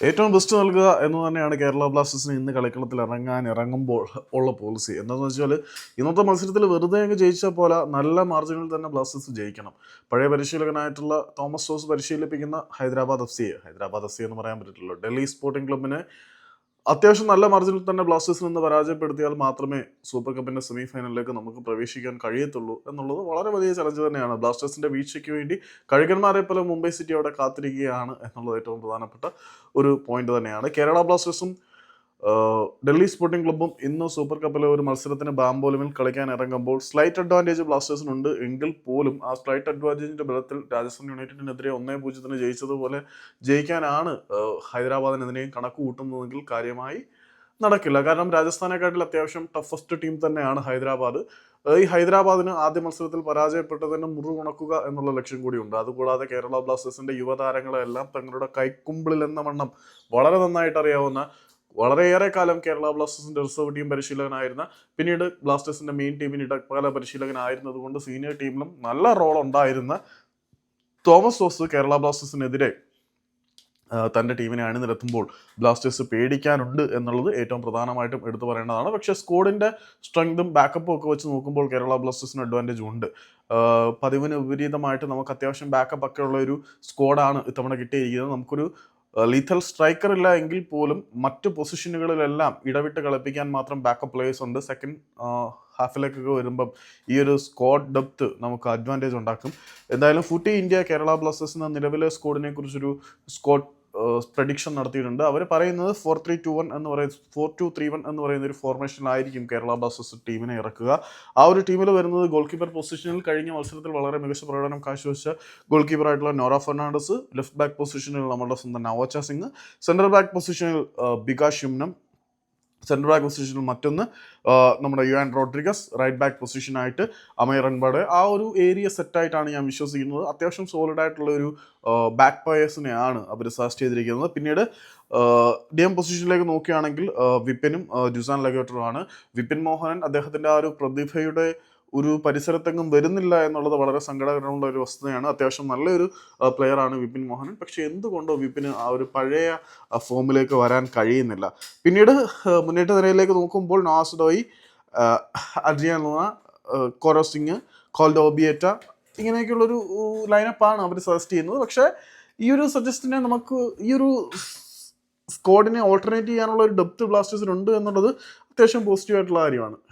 ഏറ്റവും ബെസ്റ്റ് നൽകുക എന്ന് തന്നെയാണ് കേരള ബ്ലാസ്റ്റേഴ്സിന് ഇന്ന് കളിക്കളത്തിൽ ഇറങ്ങാൻ ഇറങ്ങുമ്പോൾ ഉള്ള പോളിസി എന്താണെന്ന് വെച്ചാൽ ഇന്നത്തെ മത്സരത്തിൽ വെറുതെ അങ്ങ് ജയിച്ചാൽ പോലെ നല്ല മാർജിനിൽ തന്നെ ബ്ലാസ്റ്റേഴ്സ് ജയിക്കണം. പഴയ പരിശീലകനായിട്ടുള്ള Thomas Jose പരിശീലിപ്പിക്കുന്ന Hyderabad F Hyderabad F C എന്ന് പറയാൻ പറ്റില്ലല്ലോ ഡൽഹി സ്പോർട്ടിംഗ് ക്ലബിനെ അത്യാവശ്യം നല്ല മാർജിനിൽ തന്നെ ബ്ലാസ്റ്റേഴ്സിൽ നിന്ന് പരാജയപ്പെടുത്തിയാൽ മാത്രമേ സൂപ്പർ കപ്പിന്റെ സെമി ഫൈനലിലേക്ക് നമുക്ക് പ്രവേശിക്കാൻ കഴിയത്തുള്ളൂ എന്നുള്ളത് വളരെ വലിയ ചലഞ്ച് തന്നെയാണ്. ബ്ലാസ്റ്റേഴ്സിന്റെ വീഴ്ചയ്ക്ക് വേണ്ടി കഴുകന്മാരെ പോലെ മുംബൈ സിറ്റി അവിടെ കാത്തിരിക്കുകയാണ് എന്നുള്ളത് ഏറ്റവും പ്രധാനപ്പെട്ട ഒരു പോയിന്റ് തന്നെയാണ്. കേരള ബ്ലാസ്റ്റേഴ്സും ഡൽഹി സ്പോർട്ടിംഗ് ക്ലബ്ബും ഇന്ന് സൂപ്പർ കപ്പിലെ ഒരു മത്സരത്തിന് ബാംബോലുമിൽ കളിക്കാൻ ഇറങ്ങുമ്പോൾ സ്ലൈറ്റ് അഡ്വാന്റേജ് ബ്ലാസ്റ്റേഴ്സിനുണ്ട് എങ്കിൽ പോലും ആ സ്ലൈറ്റ് അഡ്വാന്റേജിന്റെ ബലത്തിൽ രാജസ്ഥാൻ യുണൈറ്റഡിനെതിരെ ഒന്നേ പൂജ്യത്തിന് ജയിച്ചതുപോലെ ജയിക്കാനാണ് ഹൈദരാബാദിനെതിരെയും കണക്ക് കൂട്ടുന്നതെങ്കിൽ കാര്യമായി നടക്കില്ല. കാരണം രാജസ്ഥാനെക്കാട്ടിൽ അത്യാവശ്യം ടഫസ്റ്റ് ടീം തന്നെയാണ് ഹൈദരാബാദ്. ഈ ഹൈദരാബാദിന് ആദ്യ മത്സരത്തിൽ പരാജയപ്പെട്ടതിന് മുറിവുണക്കുക എന്നുള്ള ലക്ഷ്യം കൂടിയുണ്ട്. അതുകൂടാതെ കേരള ബ്ലാസ്റ്റേഴ്സിന്റെ യുവതാരങ്ങളെല്ലാം തങ്ങളുടെ കൈക്കുമ്പിളിൽ എന്ന വണ്ണം വളരെ നന്നായിട്ട് അറിയാവുന്ന വളരെയേറെ കാലം കേരള ബ്ലാസ്റ്റേഴ്സിന്റെ റിസർവ് ടീം പരിശീലകനായിരുന്ന പിന്നീട് ബ്ലാസ്റ്റേഴ്സിന്റെ മെയിൻ ടീമിന് ഇടക്കാല പരിശീലകനായിരുന്നത് കൊണ്ട് സീനിയർ ടീമിലും നല്ല റോൾ ഉണ്ടായിരുന്ന തോമസ് ജോസ് കേരള ബ്ലാസ്റ്റേഴ്സിനെതിരെ തന്റെ ടീമിനെ അണിനിരത്തുമ്പോൾ ബ്ലാസ്റ്റേഴ്സ് പേടിക്കാനുണ്ട് എന്നുള്ളത് ഏറ്റവും പ്രധാനമായിട്ടും എടുത്തു പറയേണ്ടതാണ്. പക്ഷേ സ്കോഡിന്റെ സ്ട്രെങ്തും ബാക്കപ്പും ഒക്കെ വെച്ച് നോക്കുമ്പോൾ കേരള ബ്ലാസ്റ്റേഴ്സിന് അഡ്വാന്റേജ് ഉണ്ട്. പതിവിന് വിപരീതമായിട്ട് നമുക്ക് അത്യാവശ്യം ബാക്കപ്പ് ഒക്കെ ഉള്ള ഒരു സ്ക്വാഡാണ് ഇത്തവണ കിട്ടിയിരിക്കുന്നത്. നമുക്കൊരു ലീഥൽ സ്ട്രൈക്കർ ഇല്ല എങ്കിൽ പോലും മറ്റ് പൊസിഷനുകളിലെല്ലാം ഇടവിട്ട് കളിപ്പിക്കാൻ മാത്രം ബാക്കപ്പ് പ്ലേയേഴ്സ് ഉണ്ട്. സെക്കൻഡ് ഹാഫിലേക്കൊക്കെ വരുമ്പം ഈ ഒരു സ്കോഡ് ഡെപ്ത് നമുക്ക് അഡ്വാന്റേജ് ഉണ്ടാക്കും. എന്തായാലും ഫുട്ടി ഇന്ത്യ കേരള ബ്ലാസ്റ്റേഴ്സ് എന്ന നിലവിലെ സ്കോഡിനെ കുറിച്ചൊരു സ്ക്വാഡ് പ്രഡിക്ഷൻ നടത്തിയിട്ടുണ്ട്. അവർ പറയുന്നത് ഫോർ ത്രീ ടു വൺ എന്ന് പറയുന്ന ഫോർ ടു ത്രീ വൺ എന്ന് പറയുന്ന ഒരു ഫോർമേഷനിലായിരിക്കും കേരള ബ്ലാസ്റ്റേഴ്സ് ടീമിനെ ഇറക്കുക. ആ ഒരു ടീമിൽ വരുന്നത് ഗോൾ കീപ്പർ പൊസിഷനിൽ കഴിഞ്ഞ മത്സരത്തിൽ വളരെ മികച്ച പ്രകടനം കാഴ്ചവെച്ച ഗോൾ കീപ്പറായിട്ടുള്ള നോറ ഫെർണാണ്ടസ് ലെഫ്റ്റ് ബാക്ക് പൊസിഷനിൽ നമ്മുടെ സ്വന്തം നവോച്ച സിംഗ് സെൻട്രൽ ബാക്ക് പൊസിഷനിൽ ബികാഷ് യുമ്നം സെൻട്രൽ ബാക്ക് പൊസിഷനിൽ മറ്റൊന്ന് നമ്മുടെ യു ആൻഡ് റോഡ്രിഗസ് റൈറ്റ് ബാക്ക് പൊസിഷനായിട്ട് അമയർ അൻപാട് ആ ഒരു ഏരിയ സെറ്റായിട്ടാണ് ഞാൻ വിശ്വസിക്കുന്നത്. അത്യാവശ്യം സോളിഡ് ആയിട്ടുള്ള ഒരു ബാക്ക് പയേഴ്സിനെയാണ് അവർ സജസ്റ്റ് ചെയ്തിരിക്കുന്നത്. പിന്നീട് ഡി എം പൊസിഷനിലേക്ക് നോക്കുകയാണെങ്കിൽ വിപിനും ജുസാൻ ലഗേറ്ററുമാണ് വിപിൻ മോഹനൻ അദ്ദേഹത്തിന്റെ ആ ഒരു പ്രതിഭയുടെ ഒരു പരിസരത്തെങ്ങും വരുന്നില്ല എന്നുള്ളത് വളരെ സങ്കടകരമുള്ള ഒരു വസ്തുതയാണ്. അത്യാവശ്യം നല്ലൊരു പ്ലെയർ ആണ് വിപിൻ മോഹനൻ. പക്ഷെ എന്തുകൊണ്ടോ വിപിന് ആ ഒരു പഴയ ഫോമിലേക്ക് വരാൻ കഴിയുന്നില്ല. പിന്നീട് മുന്നേറ്റ നിരയിലേക്ക് നോക്കുമ്പോൾ നോസ്ഡോയി അഡ്രിയാൻ ലൂണ കോരോ സിംഗ് ഓബിയേറ്റ ഇങ്ങനെയൊക്കെയുള്ളൊരു ലൈനപ്പാണ് അവർ സജസ്റ്റ് ചെയ്യുന്നത്. പക്ഷേ ഈ ഒരു സജസ്റ്റിനെ നമുക്ക് ഈ ഒരു സ്ക്വാഡിനെ ഓൾട്ടർനേറ്റ് ചെയ്യാനുള്ള ഒരു ഡെപ്ത് ബ്ലാസ്റ്റേഴ്സിനുണ്ട് എന്നുള്ളത് അത്യാവശ്യം പോസിറ്റീവ് ആയിട്ടുള്ള കാര്യമാണ്.